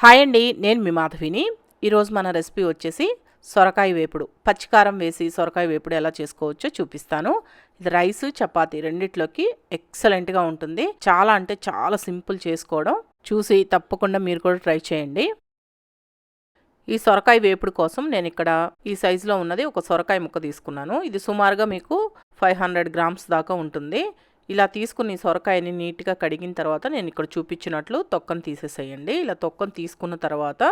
Hi అండి నేను మీ మాధవిని. ఈరోజు మన రెసిపీ వచ్చేసి సొరకాయ వేపుడు. పచ్చికారం వేసి సొరకాయ వేపుడు ఎలా చేసుకోవచ్చో చూపిస్తాను. ఇది రైస్ చపాతీ రెండిట్లోకి ఎక్సలెంట్గా ఉంటుంది. చాలా అంటే చాలా సింపుల్ చేసుకోవడం. చూసి తప్పకుండా మీరు కూడా ట్రై చేయండి. ఈ సొరకాయ వేపుడు కోసం నేను ఇక్కడ ఈ సైజులో ఉన్నది ఒక సొరకాయ ముక్క తీసుకున్నాను. ఇది సుమారుగా మీకు ఫైవ్ హండ్రెడ్ గ్రామ్స్ దాకా ఉంటుంది. ఇలా తీసుకుని సొరకాయని నీట్గా కడిగిన తర్వాత నేను ఇక్కడ చూపించినట్లు తొక్కను తీసేసేయండి. ఇలా తొక్కను తీసుకున్న తర్వాత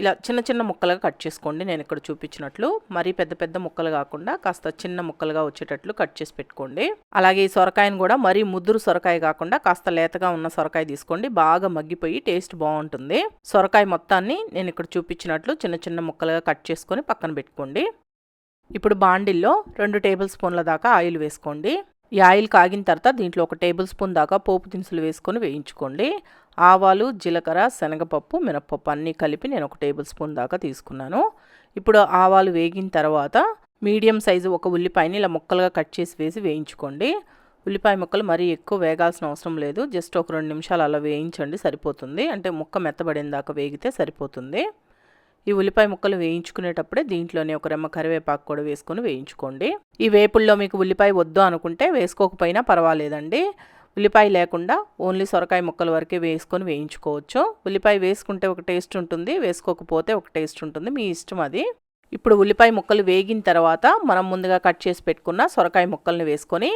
ఇలా చిన్న చిన్న ముక్కలుగా కట్ చేసుకోండి. నేను ఇక్కడ చూపించినట్లు మరీ పెద్ద పెద్ద ముక్కలు కాకుండా కాస్త చిన్న ముక్కలుగా వచ్చేటట్లు కట్ చేసి పెట్టుకోండి. అలాగే ఈ సొరకాయను కూడా మరీ ముద్దురు సొరకాయ కాకుండా కాస్త లేతగా ఉన్న సొరకాయ తీసుకోండి. బాగా మగ్గిపోయి టేస్ట్ బాగుంటుంది. సొరకాయ మొత్తాన్ని నేను ఇక్కడ చూపించినట్లు చిన్న చిన్న ముక్కలుగా కట్ చేసుకొని పక్కన పెట్టుకోండి. ఇప్పుడు బాండిల్లో రెండు టేబుల్ స్పూన్ల దాకా ఆయిల్ వేసుకోండి. ఈ ఆయిల్ కాగిన తర్వాత దీంట్లో ఒక టేబుల్ స్పూన్ దాకా పోపు దినుసులు వేసుకొని వేయించుకోండి. ఆవాలు జీలకర్ర శనగపప్పు మినప్పప్పు అన్నీ కలిపి నేను ఒక టేబుల్ స్పూన్ దాకా తీసుకున్నాను. ఇప్పుడు ఆవాలు వేగిన తర్వాత మీడియం సైజు ఒక ఉల్లిపాయని ఇలా ముక్కలుగా కట్ చేసి వేసి వేయించుకోండి. ఉల్లిపాయ ముక్కలు మరీ ఎక్కువ వేగాల్సిన అవసరం లేదు. జస్ట్ ఒక రెండు నిమిషాలు అలా వేయించండి సరిపోతుంది. అంటే ముక్క మెత్తబడిన దాకా వేగితే సరిపోతుంది. ఈ ఉల్లిపాయ ముక్కలు వేయించుకునేటప్పుడే దీంట్లోనే ఒక రెమ్మ కరివేపాకు కూడా వేసుకొని వేయించుకోండి. ఈ వేపుల్లో మీకు ఉల్లిపాయ వద్దు అనుకుంటే వేసుకోకపోయినా పర్వాలేదండి. ఉల్లిపాయ లేకుండా ఓన్లీ సొరకాయ ముక్కల వరకే వేసుకొని వేయించుకోవచ్చు. ఉల్లిపాయ వేసుకుంటే ఒక టేస్ట్ ఉంటుంది వేసుకోకపోతే ఒక టేస్ట్ ఉంటుంది. మీ ఇష్టం అది. ఇప్పుడు ఉల్లిపాయ ముక్కలు వేగిన తర్వాత మనం ముందుగా కట్ చేసి పెట్టుకున్న సొరకాయ ముక్కల్ని వేసుకొని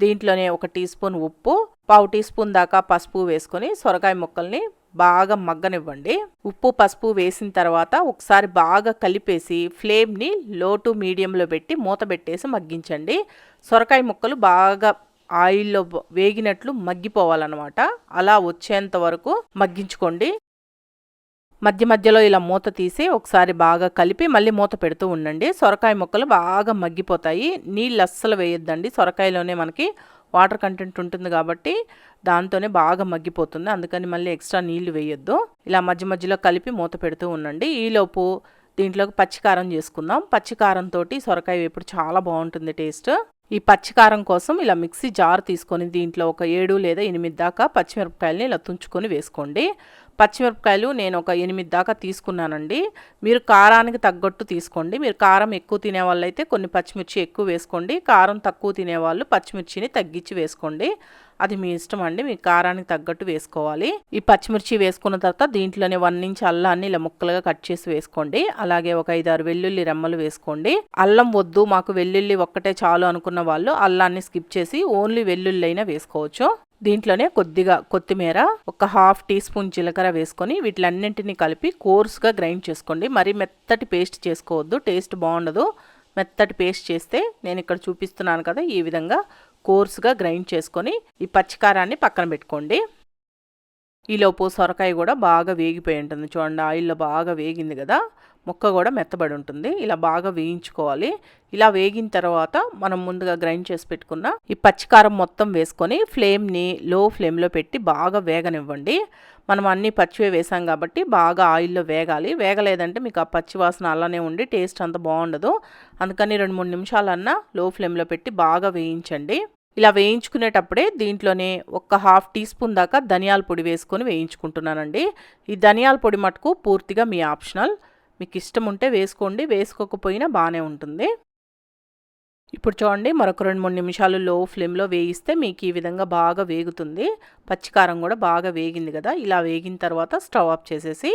దీంట్లోనే ఒక టీ స్పూన్ ఉప్పు పావు టీ స్పూన్ దాకా పసుపు వేసుకొని సొరకాయ ముక్కల్ని బాగా మగ్గనివ్వండి. ఉప్పు పసుపు వేసిన తర్వాత ఒకసారి బాగా కలిపేసి ఫ్లేమ్ని లో టు మీడియంలో పెట్టి మూత పెట్టేసి మగ్గించండి. సొరకాయ ముక్కలు బాగా ఆయిల్లో వేగినట్లు మగ్గిపోవాలన్నమాట. అలా వచ్చేంత వరకు మగ్గించుకోండి. మధ్య మధ్యలో ఇలా మూత తీసి ఒకసారి బాగా కలిపి మళ్ళీ మూత పెడుతూ ఉండండి. సొరకాయ ముక్కలు బాగా మగ్గిపోతాయి. నీళ్ళు అస్సలు వేయొద్దండి. సొరకాయలోనే మనకి వాటర్ కంటెంట్ ఉంటుంది కాబట్టి దాంతోనే బాగా మగ్గిపోతుంది. అందుకని మళ్ళీ ఎక్స్ట్రా నీళ్ళు వేయొద్దు. ఇలా మధ్య మధ్యలో కలిపి మూత పెడుతూ ఉండండి. ఈలోపు దీంట్లోకి పచ్చికారం చేసుకుందాం. పచ్చికారంతో సొరకాయ వేపుడు చాలా బాగుంటుంది టేస్ట్. ఈ పచ్చికారం కోసం ఇలా మిక్సీ జార్ తీసుకొని దీంట్లో ఒక ఏడు లేదా ఎనిమిది దాకా పచ్చిమిరపకాయలని ఇలా తుంచుకొని వేసుకోండి. పచ్చిమిరపకాయలు నేను ఒక ఎనిమిది దాకా తీసుకున్నానండి. మీరు కారానికి తగ్గట్టు తీసుకోండి. మీరు కారం ఎక్కువ తినే అయితే కొన్ని పచ్చిమిర్చి ఎక్కువ వేసుకోండి. కారం తక్కువ తినేవాళ్ళు పచ్చిమిర్చిని తగ్గించి వేసుకోండి. అది మీ ఇష్టం అండి. మీ కారానికి తగ్గట్టు వేసుకోవాలి. ఈ పచ్చిమిర్చి వేసుకున్న తర్వాత దీంట్లోనే వన్ ఇంచ్ అల్లాన్ని ఇలా ముక్కలుగా కట్ చేసి వేసుకోండి. అలాగే ఒక ఐదారు వెల్లుల్లి రెమ్మలు వేసుకోండి. అల్లం వద్దు మాకు వెల్లుల్లి ఒక్కటే చాలు అనుకున్న వాళ్ళు అల్లాన్ని స్కిప్ చేసి ఓన్లీ వెల్లుల్లి అయినా వేసుకోవచ్చు. దీంట్లోనే కొద్దిగా కొత్తిమీర ఒక హాఫ్ టీ స్పూన్ జీలకర్ర వేసుకొని వీటిలన్నింటినీ కలిపి కోర్స్గా గ్రైండ్ చేసుకోండి. మరి మెత్తటి పేస్ట్ చేసుకోవద్దు టేస్ట్ బాగుండదు. మెత్తటి పేస్ట్ చేస్తే నేను ఇక్కడ చూపిస్తున్నాను కదా ఈ విధంగా కోర్స్గా గ్రైండ్ చేసుకొని ఈ పచ్చికారాన్ని పక్కన పెట్టుకోండి. ఈలోపు సొరకాయ కూడా బాగా వేగిపోయి ఉంటుంది. చూడండి ఆయిల్లో బాగా వేగింది కదా. ముక్క కూడా మెత్తబడి ఉంటుంది. ఇలా బాగా వేయించుకోవాలి. ఇలా వేగిన తర్వాత మనం ముందుగా గ్రైండ్ చేసి పెట్టుకున్న ఈ పచ్చికారం మొత్తం వేసుకొని ఫ్లేమ్ని లో ఫ్లేమ్లో పెట్టి బాగా వేగనివ్వండి. మనం అన్ని పచ్చివే వేసాం కాబట్టి బాగా ఆయిల్లో వేగాలి. వేగలేదంటే మీకు ఆ పచ్చి వాసన అలానే ఉండి టేస్ట్ అంత బాగుండదు. అందుకని రెండు మూడు నిమిషాలన్నా లో ఫ్లేమ్లో పెట్టి బాగా వేయించండి. ఇలా వేయించుకునేటప్పుడే దీంట్లోనే ఒక హాఫ్ టీ స్పూన్ దాకా ధనియాల పొడి వేసుకొని వేయించుకుంటున్నానండి. ఈ ధనియాల పొడి మటుకు పూర్తిగా మీ ఆప్షనల్. మీకు ఇష్టం ఉంటే వేసుకోండి వేసుకోకపోయినా బాగానే ఉంటుంది. ఇప్పుడు చూడండి మరొక రెండు మూడు నిమిషాలు లో ఫ్లేమ్లో వేయిస్తే మీకు ఈ విధంగా బాగా వేగుతుంది. పచ్చికారం కూడా బాగా వేగింది కదా ఇలా వేగిన తర్వాత స్టవ్ ఆఫ్ చేసేసి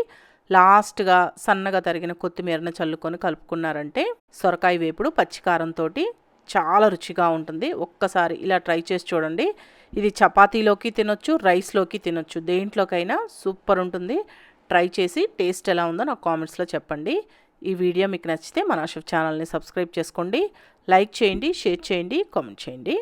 లాస్ట్గా సన్నగా తరిగిన కొత్తిమీరను చల్లుకొని కలుపుకున్నారంటే సొరకాయ వేపుడు పచ్చికారంతో చాలా రుచిగా ఉంటుంది. ఒక్కసారి ఇలా ట్రై చేసి చూడండి. ఇది చపాతీలోకి తినొచ్చు రైస్లోకి తినొచ్చు. దేంట్లోకైనా సూపర్ ఉంటుంది. ట్రై చేసి టేస్ట్ ఎలా ఉందో నాకు కామెంట్స్లో చెప్పండి. ఈ వీడియో మీకు నచ్చితే మన షెఫ్ ఛానల్ని సబ్స్క్రైబ్ చేసుకోండి. లైక్ చేయండి షేర్ చేయండి కామెంట్ చేయండి.